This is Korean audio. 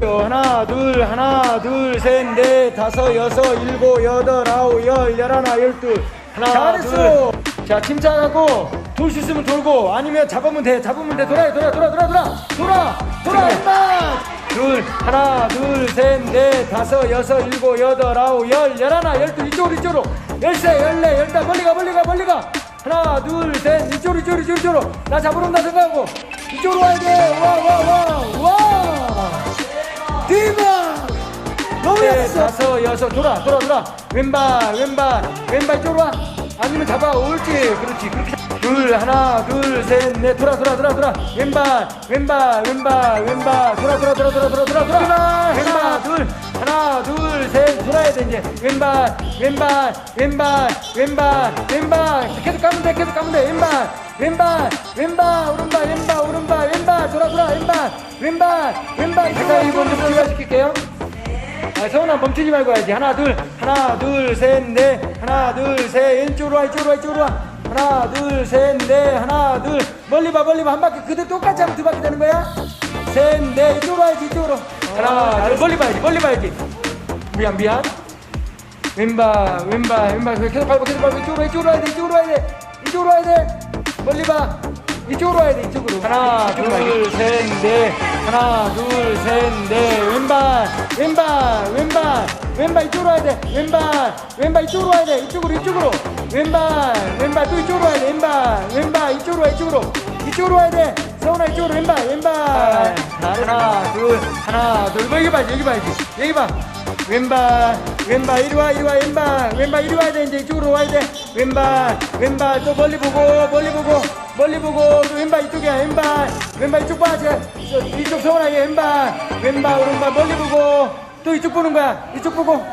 하나 둘 하나 둘 셋 넷 다섯 여섯 일곱 여덟 아홉 열 열하나 열둘 하나 잘했어. 둘자 침착하고 돌 수 있으면 돌고 아니면 잡으면 돼 잡으면 돼. 돌아 돌아 돌아 돌아 돌아 돌아 돌아 임마! 둘 하나 둘 셋 넷 다섯 여섯 일곱 여덟 아홉 열 열하나 열둘 이쪽으로 이쪽으로. 열세 열네 열다. 멀리 가 멀리 가 멀리 가. 하나 둘 셋 이쪽으로 이쪽으로 이쪽으로 이쪽으로. 나 잡으러 온다 생각하고. 이쪽으로 와야 돼와와와 와 잘했어. 다섯, 여섯, 돌아, 돌아, 돌아. 왼발, 왼발, 왼발 쪽으로 와. 아니면 잡아, 옳지. 그렇지, 그렇게. 둘, 하나, 둘, 셋, 넷, 돌아, 돌아, 돌아, 돌아. 왼발, 왼발, 왼발, 왼발. 돌아, 돌아, 돌아, 돌아, 돌아, 돌아, 돌아. 왼발, 둘, 하나, 둘, 셋, 돌아야 돼, 이제. 왼발, 왼발, 왼발, 왼발, 왼발. 계속 가면 돼, 계속 가면 돼. 왼발, 왼발, 왼발, 오른발, 왼발, 오른발, 왼발. 돌아, 돌아, 왼발, 왼발, 왼발. 제가 이번 좀 기회시킬게요. 아, 서훈아 멈추지 말고 해야지. 하나, 둘, 하나, 둘, 셋, 넷, 하나, 둘, 셋, 왼쪽으로 와, 이쪽으로 와, 이쪽으로 와. 하나, 둘, 셋, 넷, 하나, 둘, 멀리 봐, 멀리 봐. 한 바퀴 그대로 똑같이 하면 두 바퀴 되는 거야? 셋, 넷, 이쪽으로 와야지, 이쪽으로. 하나, 둘, 멀리 봐야지, 멀리 봐야지. 미안, 미안. 왼발, 왼발, 왼발. 계속 밟고, 계속 밟고, 이쪽으로, 이쪽으로 와야 돼, 이쪽으로 와야 돼. 이쪽으로 와야 돼. 멀리 봐. 이쪽으로 와야 돼, 이쪽으로. 하나, 둘, 셋, 넷. 하나, 둘, 셋, 넷. 왼발, 왼발, 왼발. 이쪽으로 와야 돼. 왼발, 왼발 이쪽으로 와야 돼. 이쪽으로, 이쪽으로. 왼발, 왼발 또 이쪽으로 와야 돼. 왼발, 왼발 이쪽으로 와, 이쪽으로. 이쪽으로 와야 돼. 서훈아 이쪽으로 왼발, 왼발. 하나, 둘, 하나, 둘. 뭐 여기 봐야지, 여기 봐야지. 여기 봐. 왼발 왼발 이리 와 이리 와 왼발 왼발 이리 와야 돼 이제 이쪽으로 와야 돼 왼발 왼발 또 멀리 보고 멀리 보고 멀리 보고 또 왼발 이쪽이야 왼발. 왼발 이쪽 봐 이쪽 서운하게 왼발. 왼발 오른발 멀리 보고. 또 이쪽 보는 거야. 이쪽 보고